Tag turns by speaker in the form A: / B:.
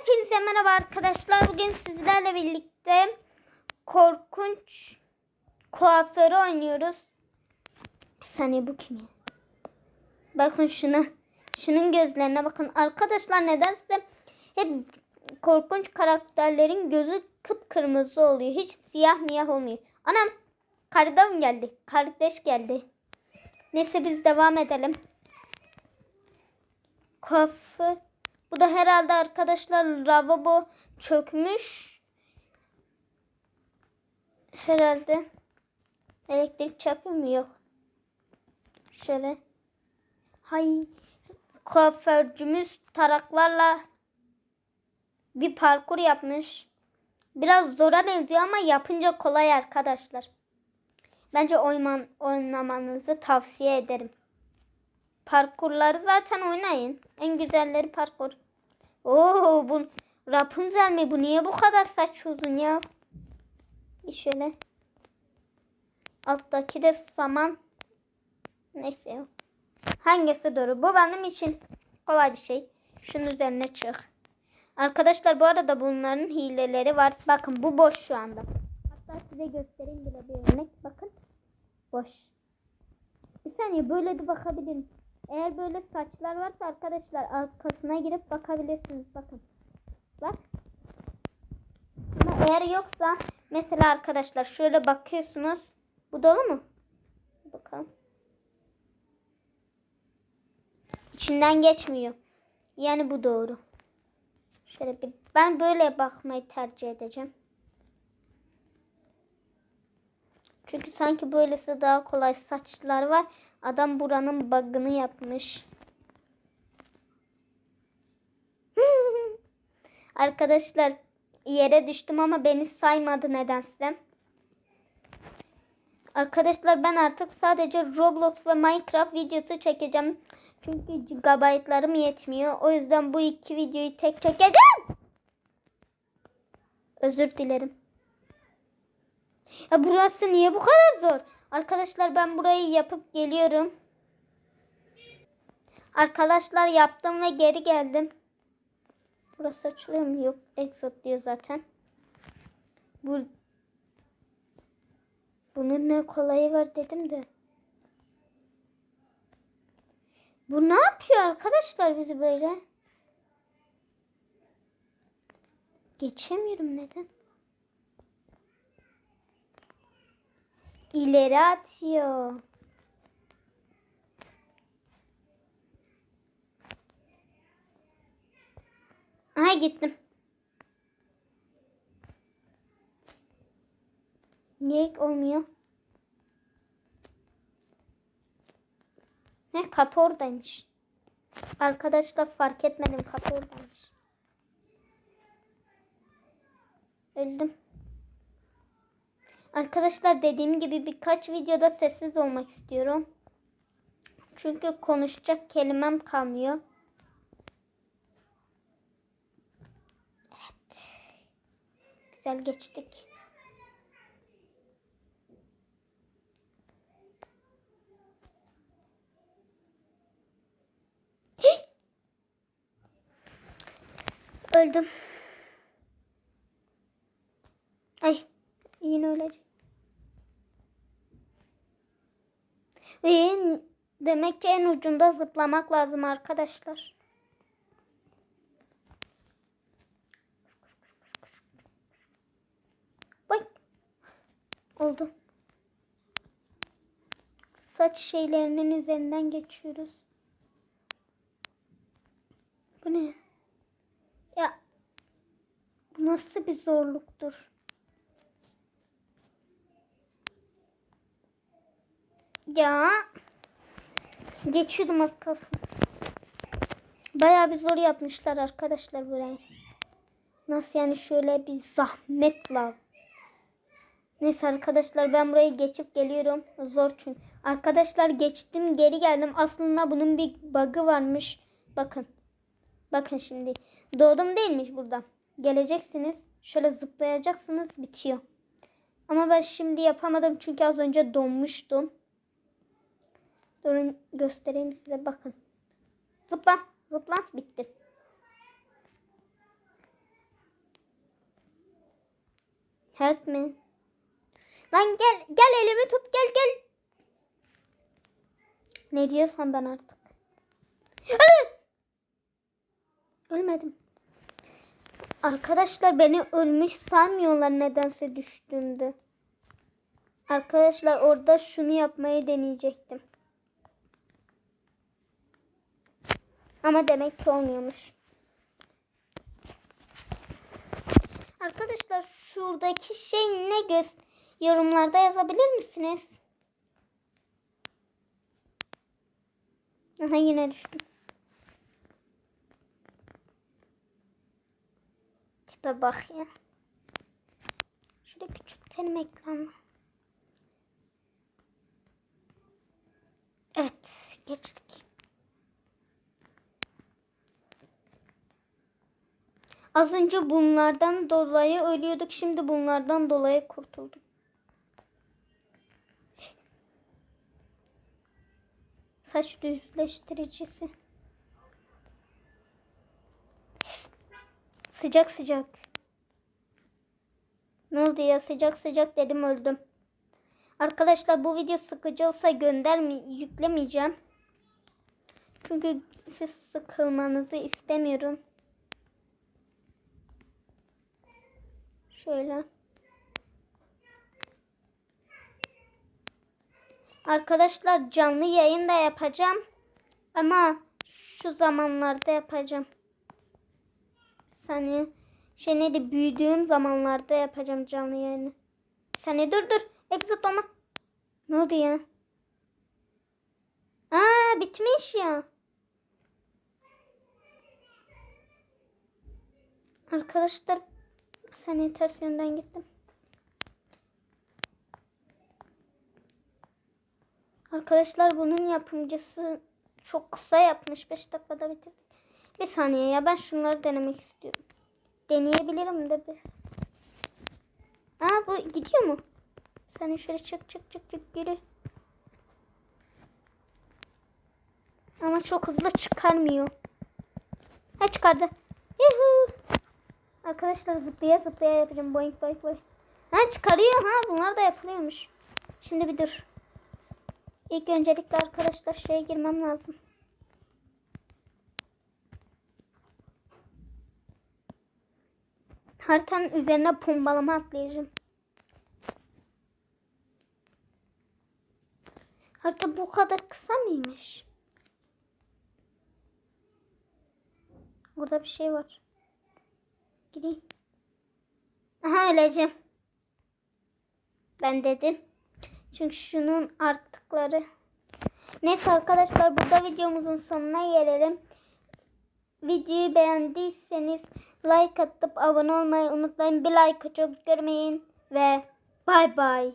A: Hepinize merhaba arkadaşlar. Bugün sizlerle birlikte korkunç kuaförü oynuyoruz. Bir saniye bu kim ya? Bakın şuna. Şunun gözlerine bakın. Arkadaşlar nedense hep korkunç karakterlerin gözü kıpkırmızı oluyor. Hiç siyah miyah olmuyor. Anam kardeşim geldi. Kardeş geldi. Neyse biz devam edelim. Kuaför. Bu da herhalde arkadaşlar lavabo çökmüş. Herhalde. Elektrik çarpıyor mu? Yok. Şöyle. Hay. Kuaförcümüz taraklarla bir parkur yapmış. Biraz zora benziyor ama yapınca kolay arkadaşlar. Bence oyman, oynamanızı tavsiye ederim. Parkurları zaten oynayın. En güzelleri parkur. Oo bu Rapunzel mi? Bu niye bu kadar saç uzun ya? Şöyle. Alttaki de saman. Neyse. Hangisi doğru? Bu benim için kolay bir şey. Şunun üzerine çık. Arkadaşlar bu arada bunların hileleri var. Bakın bu boş şu anda. Hatta size göstereyim bile bir örnek. Bakın. Boş. Bir saniye böyle de bakabilirim. Eğer böyle saçlar varsa arkadaşlar arkasına girip bakabilirsiniz. Bakın. Bak. Ama eğer yoksa mesela arkadaşlar şöyle bakıyorsunuz. Bu dolu mu? Bakalım. İçinden geçmiyor. Yani bu doğru. Şöyle bir ben böyle bakmayı tercih edeceğim. Çünkü sanki böylesi daha kolay saçlar var. Adam buranın bug'ını yapmış. Arkadaşlar yere düştüm ama beni saymadı nedense. Arkadaşlar ben artık sadece Roblox ve Minecraft videosu çekeceğim. Çünkü gigabaytlarım yetmiyor. O yüzden bu iki videoyu tek çekeceğim. Özür dilerim. Ya burası niye bu kadar zor? Arkadaşlar ben burayı yapıp geliyorum. Arkadaşlar yaptım ve geri geldim. Burası açılıyor mu? Yok. Exit diyor zaten. Bu bunun ne kolayı var dedim de. Bu ne yapıyor arkadaşlar bizi böyle? Geçemiyorum neden? İleri atıyor. Aha gittim. Niye olmuyor? Ne kapı oradaymış. Arkadaşlar fark etmedim kapı oradaymış. Öldüm. Arkadaşlar dediğim gibi birkaç videoda sessiz olmak istiyorum. Çünkü konuşacak kelimem kalmıyor. Evet. Güzel geçtik. Öldüm. Ay yine öleceğim. Ve demek ki en ucunda zıplamak lazım arkadaşlar. Bak. Oldu. Saç şeylerinin üzerinden geçiyoruz. Bu ne? Ya bu nasıl bir zorluktur? Ya geçiyordum az kalsın. Bayağı bir zor yapmışlar arkadaşlar burayı. Nasıl yani şöyle bir zahmet lazım. Neyse arkadaşlar ben burayı geçip geliyorum. Zor çünkü. Arkadaşlar geçtim geri geldim. Aslında bunun bir bug'ı varmış. Bakın. Bakın şimdi. Doğdum değilmiş burada. Geleceksiniz. Şöyle zıplayacaksınız. Bitiyor. Ama ben şimdi yapamadım. Çünkü az önce donmuştum. Görün, göstereyim size bakın. Zıpla zıpla bitti. Help me. Lan gel gel elimi tut gel gel. Ne diyorsan ben artık. Ölmedim. Arkadaşlar beni ölmüş sanmıyorlar nedense düştüğümde. Arkadaşlar orada şunu yapmayı deneyecektim. Ama demek ki olmuyormuş. Arkadaşlar şuradaki şey ne göz yorumlarda yazabilir misiniz? Aha yine düştüm. Tipe bak ya. Şöyle küçültelim ekranı. Evet geçtik. Az önce bunlardan dolayı ölüyorduk. Şimdi bunlardan dolayı kurtulduk. Saç düzleştiricisi. Sıcak sıcak. Ne oldu ya sıcak sıcak dedim öldüm. Arkadaşlar bu video sıkıcı olsa gönderme yüklemeyeceğim. Çünkü siz sıkılmanızı istemiyorum. Şöyle. Arkadaşlar canlı yayın da yapacağım. Ama şu zamanlarda yapacağım. Saniye. Şey neydi büyüdüğüm zamanlarda yapacağım canlı yayını. Saniye dur dur. Exit olma. Ne oldu ya? Aa bitmiş ya. Arkadaşlar saniye ters yönden gittim. Arkadaşlar bunun yapımcısı çok kısa yapmış. 5 dakikada bitirdik. Bir saniye ya ben şunları denemek istiyorum. Deneyebilirim de bir. Aa bu gidiyor mu? Sen şöyle çık çık çık çık yürü. Ama çok hızlı çıkarmıyor. Ha çıkardı. Arkadaşlar zıplaya zıplaya yapacağım. Boink boink boink. Ha çıkarıyor ha bunlar da yapılıyormuş. Şimdi bir dur. İlk öncelikle arkadaşlar şeye girmem lazım. Haritanın üzerine pombalama atlayacağım. Harita bu kadar kısa mıymış? Burada bir şey var. Gireyim. Aha öleceğim. Ben dedim. Çünkü şunun artıkları. Neyse arkadaşlar burada videomuzun sonuna gelelim. Videoyu beğendiyseniz like atıp abone olmayı unutmayın. Bir like çok görmeyin ve bay bay.